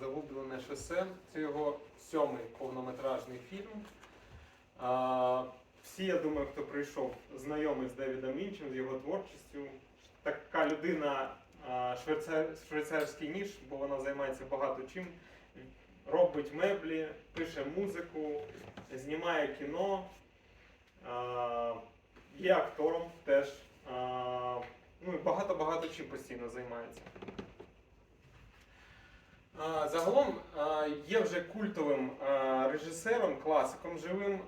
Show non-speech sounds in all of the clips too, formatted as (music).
Загублене шосе. Це його сьомий повнометражний фільм. А, всі, я думаю, хто прийшов, знайомий з Девідом Інчем, з його творчістю. Така людина швейцар, швейцарський ніж, бо вона займається багато чим. Робить меблі, пише музику, знімає кіно, а, є актором теж. А, ну і багато-багато чим постійно займається. Загалом є вже культовим режисером, класиком живим.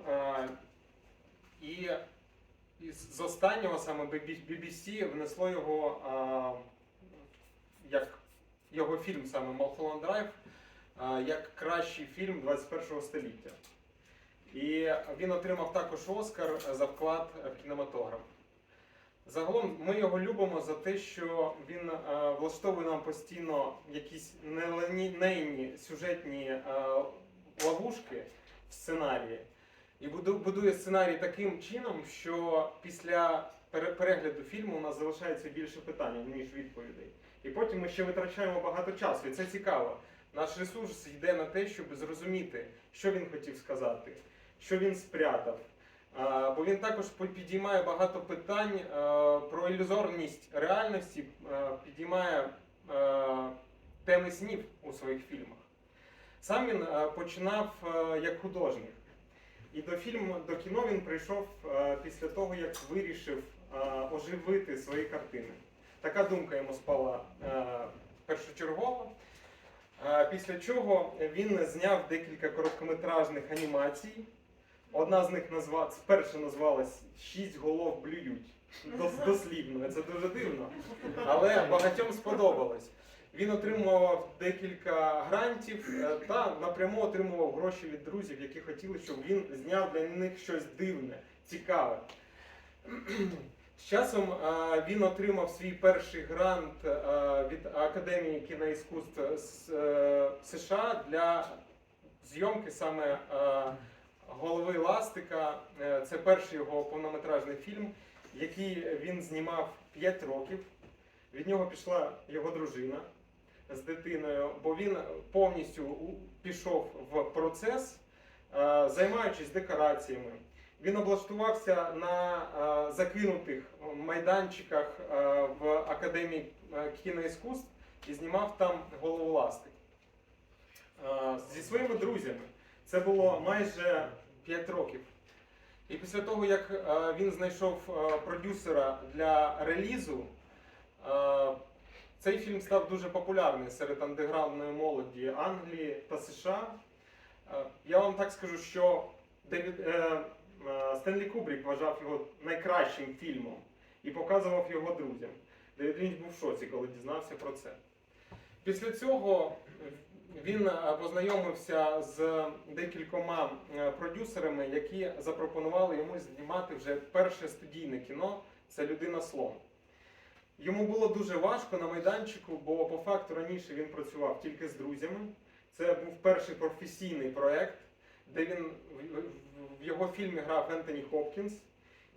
І з останнього саме BBC внесло його як його фільм саме Mulholland Drive як кращий фільм 21 століття. І він отримав також Оскар за вклад в кінематограф. Загалом ми його любимо за те, що він е, влаштовує нам постійно якісь нелінійні сюжетні е, ловушки в сценарії. І будує сценарій таким чином, що після перегляду фільму у нас залишається більше питань, ніж відповідей. І потім ми ще витрачаємо багато часу, і це цікаво. Наш ресурс йде на те, щоб зрозуміти, що він хотів сказати, що він спрятав. Бо він також підіймає багато питань е, про ілюзорність реальності, е, підіймає е, теми снів у своїх фільмах. Сам він починав як художник. І до фільму, до кіно він прийшов після того, як вирішив оживити свої картини. Така думка йому спала першочергово. Після чого він зняв декілька короткометражних анімацій. Одна з них назва... перша називалась Шість голов блюють. Дос- Дослівно, це дуже дивно. Але багатьом сподобалось. Він отримував декілька грантів е, та напряму отримував гроші від друзів, які хотіли, щоб він зняв для них щось дивне, цікаве. З часом е, він отримав свій перший грант е, від Академії кіноіскусств США для зйомки саме голови Ластика. Е, Це перший його повнометражний фільм, який він знімав 5 років. Від нього пішла його дружина з дитиною, бо він повністю пішов в процес, е, займаючись декораціями. Він облаштувався на е, закинутих майданчиках в Академії кіноіскусств і знімав там голову ластик. Зі своїми друзями. Це було майже 5 років. І після того, як е, він знайшов е, продюсера для релізу, е, цей фільм став дуже популярний серед андеграундної молоді Англії та США. Я вам так скажу, що Стенлі Кубрік вважав його найкращим фільмом і показував його друзям. Девід Лінч був в шоці, коли дізнався про це. Після цього він е, познайомився з декількома е, продюсерами, які запропонували йому знімати вже перше студійне кіно це Людина слон. Йому було дуже важко на майданчику, бо по факту раніше він працював тільки з друзями. Це був перший професійний проект, де він в- його фільмі грав Ентоні Хопкінс.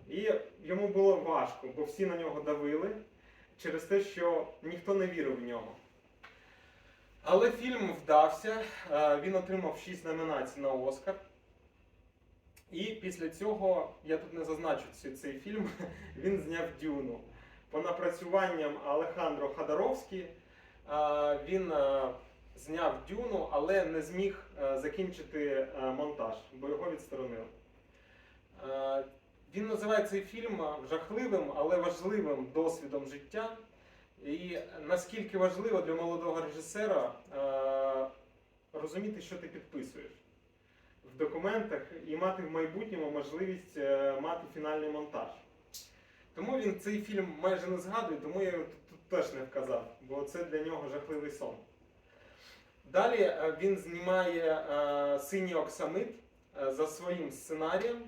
І йому було важко, бо всі на нього давили через те, що ніхто не вірив в нього. Але фільм вдався, е, він отримав 6 номінацій на Оскар. І після цього, я тут не зазначу цей, фільм, (laughs) він зняв Дюну. По напрацюванням Алехандро Хадаровський е, він е, зняв Дюну, але не зміг закінчити монтаж, бо його відсторонили. Він називає цей фільм жахливим, але важливим досвідом життя. І наскільки важливо для молодого режисера е, розуміти, що ти підписуєш в документах і мати в майбутньому можливість е, мати фінальний монтаж. Тому він цей фільм майже не згадує, тому я його тут, теж не вказав, бо це для нього жахливий сон. Далі е, він знімає е, синій оксамит е, за своїм сценарієм,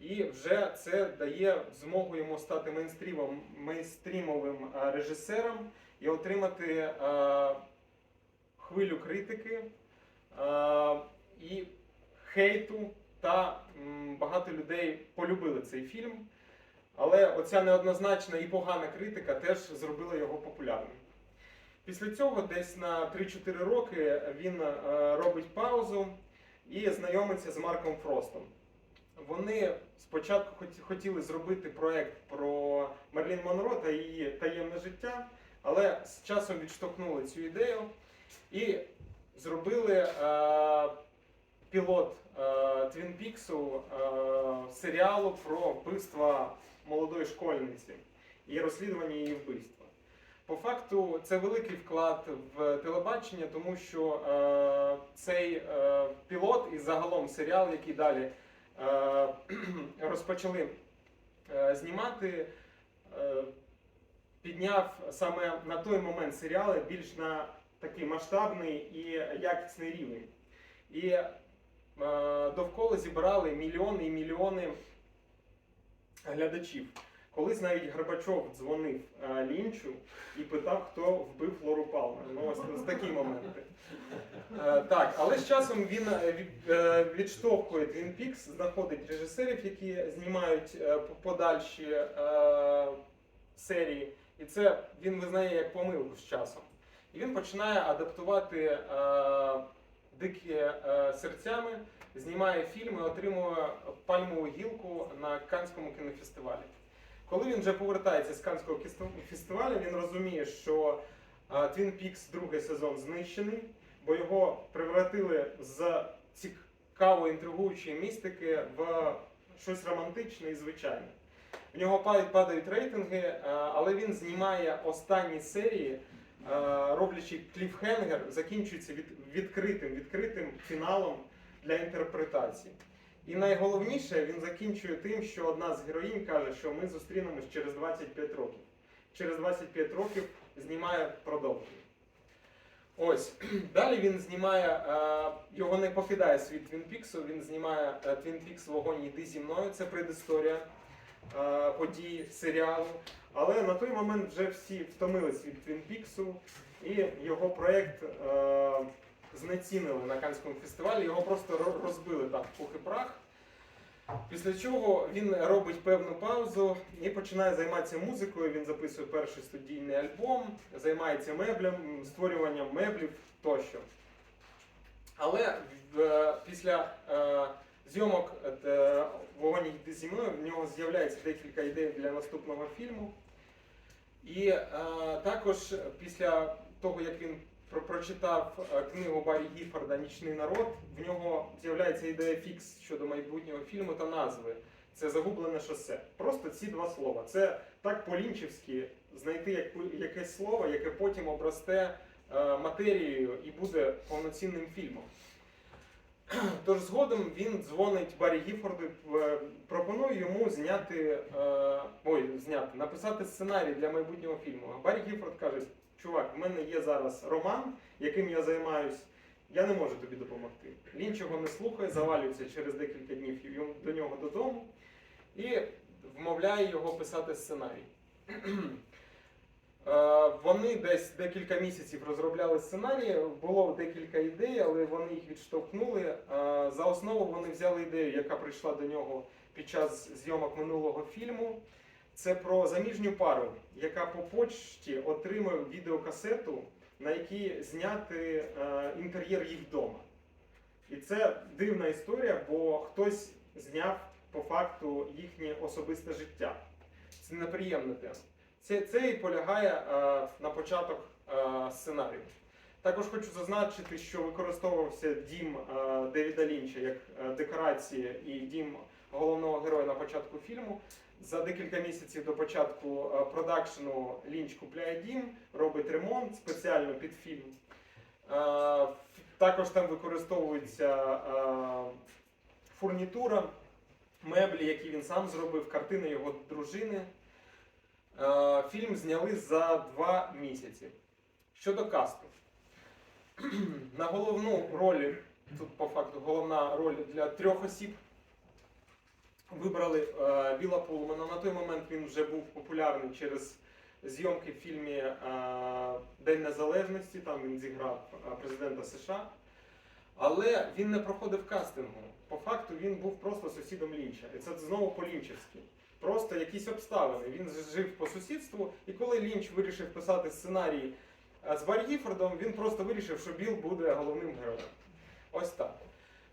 і вже це дає змогу йому стати мейнстрімом, мейнстрімовим е, режисером і отримати е, хвилю критики е, і хейту. Та багато людей полюбили цей фільм. Але оця неоднозначна і погана критика теж зробила його популярним. Після цього, десь на 3-4 роки, він робить паузу і знайомиться з Марком Фростом. Вони спочатку хотіли зробити проект про Мерлін Монро та її таємне життя, але з часом відштовхнули цю ідею і зробили е, пілот е, Твін Піксу е, серіалу про вбивство молодої школьниці і розслідування її вбивства. По факту це великий вклад в телебачення, тому що е, цей е, пілот і загалом серіал, який далі (clears throat) розпочали е, знімати, е, підняв саме на той момент серіали більш на такий масштабний і якісний рівень. І е, довкола зібрали мільйони і мільйони глядачів. Колись навіть Горбачов дзвонив е, Лінчу і питав, хто вбив Флору Палмер. Ну, ось, такі моменти. Е, так, але з часом він е, від- відштовхує Twin Peaks, знаходить режисерів, які знімають подальші серії. І це він визнає як помилку з часом. І він починає адаптувати дикі серцями, знімає фільми, отримує пальмову гілку на Канському кінофестивалі. Коли він вже повертається з Канського фестивалю, він розуміє, що Twin Peaks другий сезон знищений, бо його превратили з цікавої інтригуючої містики в щось романтичне і звичайне. В нього падають, рейтинги, але він знімає останні серії, роблячи кліфхенгер, закінчується відкритим, відкритим фіналом для інтерпретації. І найголовніше, він закінчує тим, що одна з героїнь каже, що ми зустрінемось через 25 років. Через 25 років знімає продовження. Ось (clears throat) далі він знімає, е, його не покидає світ Твін Піксу, він знімає е, Твін Пікс Вогонь Йди зі мною. Це предісторія е, подій серіалу. Але на той момент вже всі втомились від Твін Піксу, і його проєкт е, знецінили на Канському фестивалі, його просто розбили так пух і прах. Після чого він робить певну паузу і починає займатися музикою. Він записує перший студійний альбом, займається меблем, створюванням меблів тощо. Але е, після е, зйомок е, вогонь йде зі мною в нього з'являється декілька ідей для наступного фільму. І також після того, як він прочитав е, книгу Баррі Гіфорда Нічний народ, в нього з'являється ідея фікс щодо майбутнього фільму та назви. Це загублене шосе. Просто ці два слова. Це так по-лінчівськи знайти якесь слово, яке потім обросте е, матерією і буде повноцінним фільмом. (clears throat) Тож згодом він дзвонить Баррі Гіфорду, е, пропонує йому зняти, ой, зняти, написати сценарій для майбутнього фільму. А Баррі Гіфорд каже: чувак, в мене є зараз роман, яким я займаюсь. Я не можу тобі допомогти. Він чого не слухає, завалюється через декілька днів до нього додому і вмовляє його писати сценарій. (clears throat) Е, Вони десь декілька місяців розробляли сценарій, було декілька ідей, але вони їх відштовхнули. Е, За основу вони взяли ідею, яка прийшла до нього під час зйомок минулого фільму. Це про заміжню пару, яка по почті отримує відеокасету, на якій зняти е, інтер'єр їх вдома. І це дивна історія, бо хтось зняв по факту їхнє особисте життя. Це неприємна тема. Це, це і полягає е, на початок е, сценарію. Також хочу зазначити, що використовувався дім е, Девіда Лінча як е, декорація і дім головного героя на початку фільму. За декілька місяців до початку е, продакшену Лінч купляє дім, робить ремонт спеціально під фільм. Е, Також там використовується е, фурнітура, меблі, які він сам зробив, картини його дружини. Фільм зняли за два місяці. Щодо касту. (clears throat) На головну роль, тут по факту головна роль для трьох осіб. Вибрали е, Біла Пулмана. На той момент він вже був популярний через зйомки в фільмі е, День Незалежності. Там він зіграв е, президента США. Але він не проходив кастингу. По факту він був просто сусідом Лінча. І це знову по-лінчевськи. Просто якісь обставини. Він жив по сусідству, і коли Лінч вирішив писати сценарій з Баррі Гіфордом він просто вирішив, що Біл буде головним героєм. Ось так.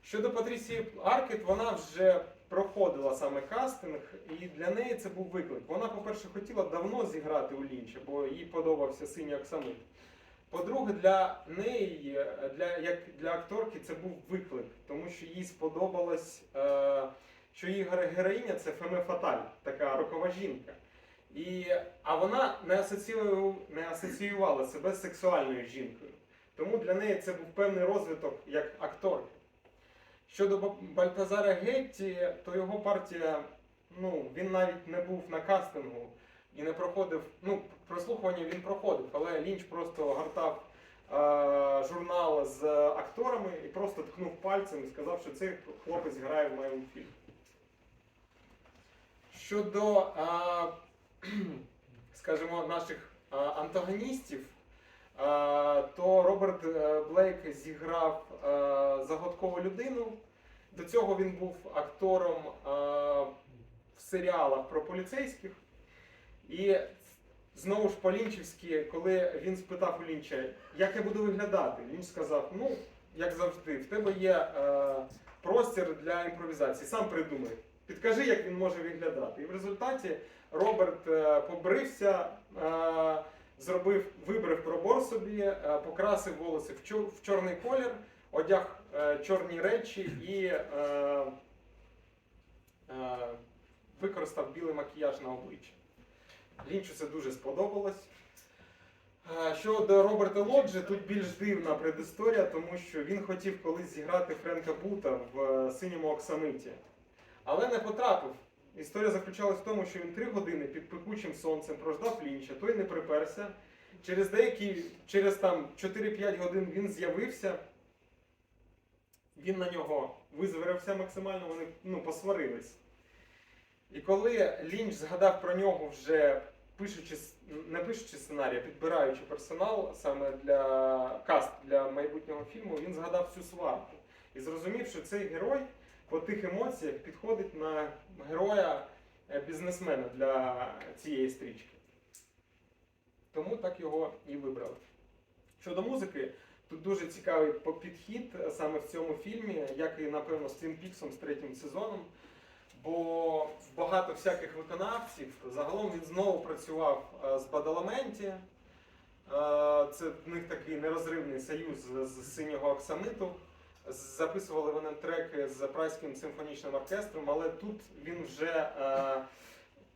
Щодо Патрісії Аркет, вона вже проходила саме кастинг, і для неї це був виклик. Вона, по-перше, хотіла давно зіграти у Лінча, бо їй подобався синій Оксамит. По-друге, для неї, для, як для акторки, це був виклик, тому що їй сподобалось, е, що її героїня це Феме Фаталь, така рокова жінка. І, а вона не, асоціювала, не асоціювала себе з сексуальною жінкою. Тому для неї це був певний розвиток як акторки. Щодо Бальтазара Гетті, то його партія, ну, він навіть не був на кастингу і не проходив. Ну, прослухування він проходив, але Лінч просто гортав е, журнал з акторами і просто ткнув пальцем і сказав, що цей хлопець грає в моєму фільмі. Щодо, е, (clears throat) скажімо, наших е, антагоністів, то Роберт е, Блейк зіграв е, загадкову людину. До цього він був актором е, в серіалах про поліцейських. І знову ж по-лінчівськи, коли він спитав у Лінча, як я буду виглядати, Лінч сказав: ну, як завжди, в тебе є е, простір для імпровізації, сам придумай. Підкажи, як він може виглядати. І в результаті Роберт е, побрився, е, зробив, вибрив пробор собі, е, покрасив волоси в, чор- в чорний колір, одяг е, чорні речі і е, е, використав білий макіяж на обличчя. Лінчу це дуже сподобалось. Е, Щодо Роберта Лоджі, тут більш дивна предісторія, тому що він хотів колись зіграти Френка Бута в синьому оксамиті, але не потрапив. Історія заключалась в тому, що він три години під пекучим сонцем прождав Лінча, той не приперся. Через деякі, через там 4-5 годин він з'явився. Він на нього визверився максимально, вони ну, посварились. І коли Лінч згадав про нього вже пишучи, не пишучи сценарій, а підбираючи персонал саме для каст для майбутнього фільму, він згадав цю сварку і зрозумів, що цей герой по тих емоціях підходить на героя е, для цієї стрічки. Тому так його і вибрали. Щодо музики, тут дуже цікавий підхід е, саме в цьому фільмі, як і напевно з Твін Піксом з третім сезоном. Бо багато всяких виконавців. Загалом він знову працював е, з Бадаламенті. Це в них такий нерозривний союз з синього оксамиту. Записували вони треки з Прайським симфонічним оркестром, але тут він вже е,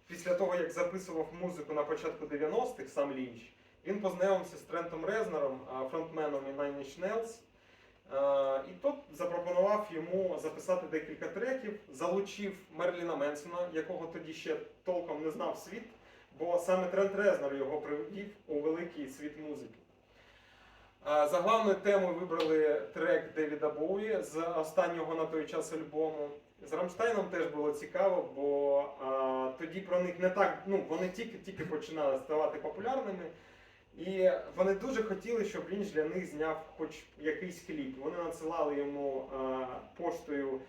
після того, як записував музику на початку 90-х, сам Лінч, він познайомився з Трентом Резнером, е, фронтменом і Nine Inch Nails. Е, І тот запропонував йому записати декілька треків, залучив Мерліна Менсона, якого тоді ще толком не знав світ, бо саме Трент Резнер його привів у великий світ музики. За темою вибрали трек Девіда Боуї з останнього на той час альбому. З Рамштайном теж було цікаво, бо е, тоді про них не так, ну вони тільки-тільки починали ставати популярними. І вони дуже хотіли, щоб Лінч для них зняв хоч якийсь кліп. Вони надсилали йому е, поштою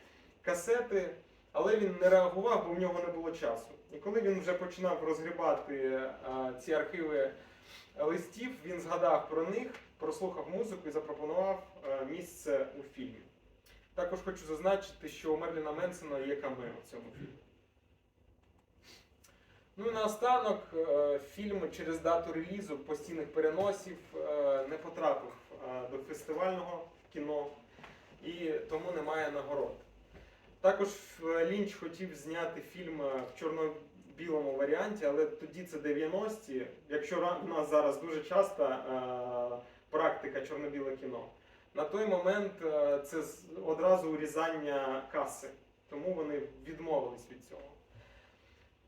касети, але він не реагував, бо в нього не було часу. І коли він вже починав розгрібати е, ці архіви листів, він згадав про них, прослухав музику і запропонував е, місце у фільмі. Також хочу зазначити, що у Мерліна Менсона є камео в цьому фільмі. Ну і наостанок е, фільм через дату релізу постійних переносів е, не потрапив до фестивального кіно і тому немає нагород. Також Лінч хотів зняти фільм в чорно-білому варіанті, але тоді це 90-ті. Якщо в нас зараз дуже часто чорно-біле кіно. На той момент е, це одразу урізання каси, тому вони відмовились від цього.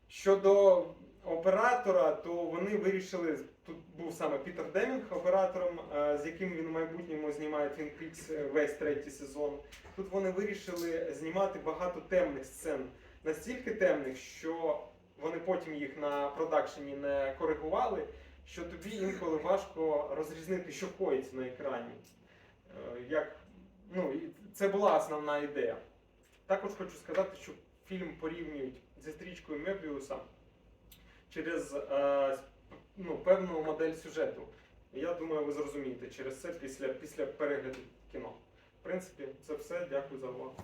Щодо оператора, то вони вирішили. Тут був саме Пітер Демінг оператором, е, з яким він в майбутньому знімає Twin Peaks е, весь третій сезон. Тут вони вирішили знімати багато темних сцен, настільки темних, що вони потім їх на продакшені не коригували, що тобі інколи важко розрізнити, що коїться на екрані. Е, Як, ну, це була основна ідея. Також хочу сказати, що фільм порівнюють зі стрічкою Мебіуса через е, ну, певну модель сюжету. Я думаю, ви зрозумієте через це після, після перегляду кіно. В принципі, це все. Дякую за увагу.